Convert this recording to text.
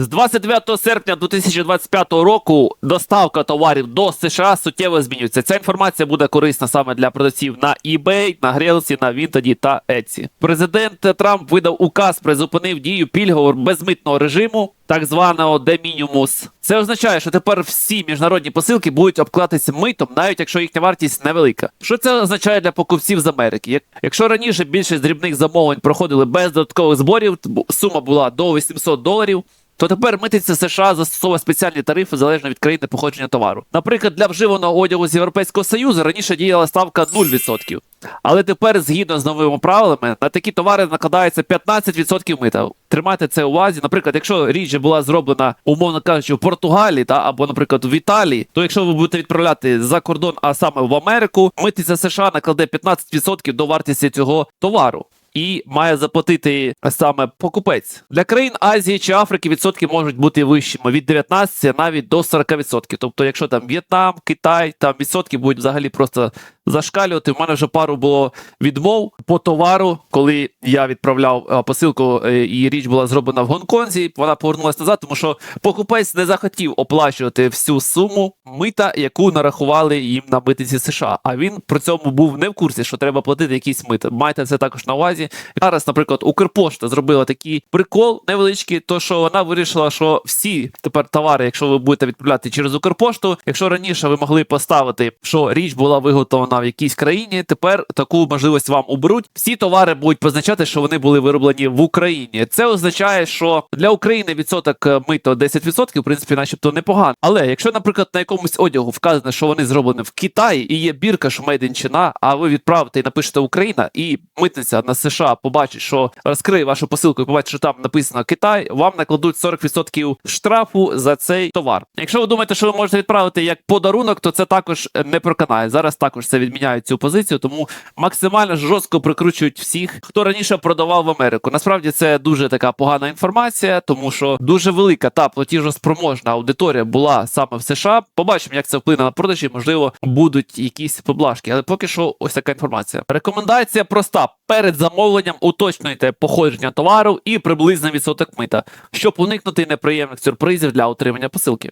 З 29 серпня 2025 року доставка товарів до США суттєво змінюється. Ця інформація буде корисна саме для продавців на eBay, на Грелсі, на Vinted та Etsy. Президент Трамп видав указ, призупинив дію пільгового безмитного режиму, так званого de minimis. Це означає, що тепер всі міжнародні посилки будуть обкладатися митом, навіть якщо їхня вартість невелика. Що це означає для покупців з Америки? Як- Якщо раніше більшість дрібних замовлень проходили без додаткових зборів, сума була до 800 доларів. То тепер митниця США застосовує спеціальні тарифи залежно від країни походження товару. Наприклад, для вживаного одягу з Європейського Союзу раніше діяла ставка 0%. Але тепер, згідно з новими правилами, на такі товари накладається 15% мита. Тримайте це увазі. Наприклад, якщо річ була зроблена, умовно кажучи, в Португалії та або, наприклад, в Італії, то якщо ви будете відправляти за кордон, а саме в Америку, митниця США накладе 15% до вартості цього товару. І має заплатити саме покупець для країн Азії чи Африки. Відсотки можуть бути вищими від 19 навіть до 40%. Тобто, якщо там В'єтнам, Китай, там відсотки будуть взагалі просто зашкалювати. У мене вже пару було відмов по товару, коли я відправляв е, посилку, е, і річ була зроблена в Гонконзі. Вона повернулася назад, тому що покупець не захотів оплачувати всю суму мита, яку нарахували їм на митниці США. А він при цьому був не в курсі, що треба платити якісь мита. Майте це також на увазі. Зараз, наприклад, Укрпошта зробила такий прикол невеличкий, то що вона вирішила, що всі тепер товари, якщо ви будете відправляти через Укрпошту, якщо раніше ви могли поставити, що річ була виготовлена в якійсь країні, тепер таку можливість вам уберуть. Всі товари будуть позначати, що вони були вироблені в Україні. Це означає, що для України відсоток е, мито 10%, в принципі, начебто непогано. Але якщо, наприклад, на якомусь одягу вказано, що вони зроблені в Китаї і є бірка, що Made а ви відправите і напишете Україна, і митниця на США побачить, що розкриє вашу посилку і побачить, що там написано Китай, вам накладуть 40% штрафу за цей товар. Якщо ви думаєте, що ви можете відправити як подарунок, то це також не проканає. Зараз також це відміняють цю позицію, тому максимально жорстко прикручують всіх, хто раніше продавав в Америку. Насправді це дуже така погана інформація, тому що дуже велика та платіжоспроможна аудиторія була саме в США. Побачимо, як це вплине на продажі. Можливо, будуть якісь поблажки, але поки що ось така інформація. Рекомендація проста: перед замовленням уточнюйте походження товару і приблизний відсоток мита, щоб уникнути неприємних сюрпризів для отримання посилки.